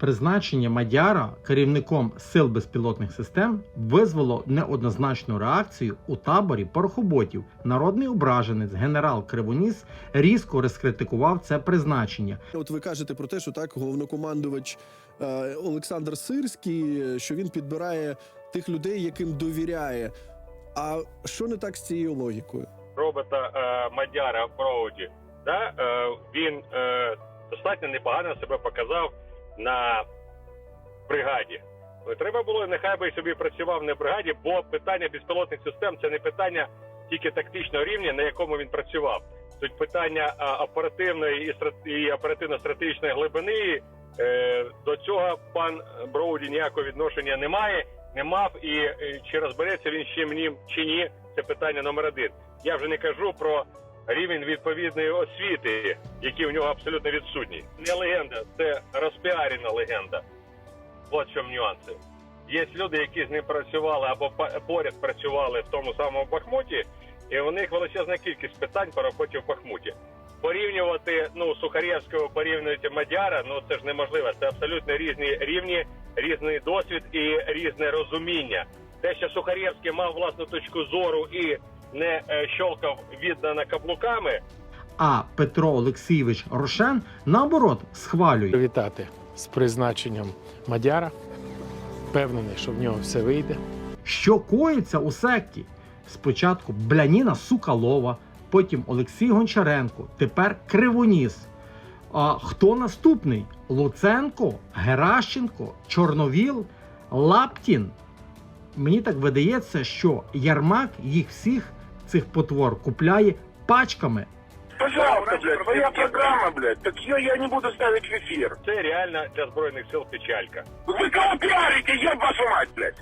Призначення Мадяра керівником сил безпілотних систем визвало неоднозначну реакцію у таборі порохоботів. Народний ображенець генерал Кривоніс різко розкритикував це призначення. От ви кажете про те, що так головнокомандувач е, Олександр Сирський, е, що він підбирає тих людей, яким довіряє. А що не так з цією логікою? робота е, Мадяра в проводі, да, е, він е, достатньо непогано себе показав на бригаді. Ну, Треба було, нехай би собі працював на бригаді, бо питання безпілотних систем це не питання тільки тактичного рівня, на якому він працював. Тут питання оперативної і, страт- і оперативно-стратегічної глибини. Е, до цього пан Броуді ніякого відношення не має, не мав, і е, чи розбереться він з чим ні чи ні, це питання номер один. Я вже не кажу про рівень відповідної освіти, який у нього абсолютно відсутній. Не легенда, це розпіарена легенда. От в нюанси. Є люди, які з ним працювали або поряд працювали в тому самому Бахмуті, і у них величезна кількість питань по роботі в Бахмуті. Порівнювати ну Сухарєвського порівнювати Мадяра, ну це ж неможливо. Це абсолютно різні рівні, різний досвід і різне розуміння. Те, що Сухарєвський мав власну точку зору і не е, щолкав віддано каблуками, А Петро Олексійович Рошен наоборот схвалює. Привітати з призначенням Мадяра. Впевнений, що в нього все вийде. Що коїться у секті? Спочатку Бляніна Сукалова, потім Олексій Гончаренко, тепер Кривоніс. А хто наступний? Луценко, Геращенко, Чорновіл, Лаптін. Мені так видається, що Ярмак їх всіх цих потвор купляє пачками. Пожалуйста, блядь, твоя программа, блядь. Так ее я не буду ставить в эфир. це реально для збройних сил печалька. Вы кого пиарите, ебаный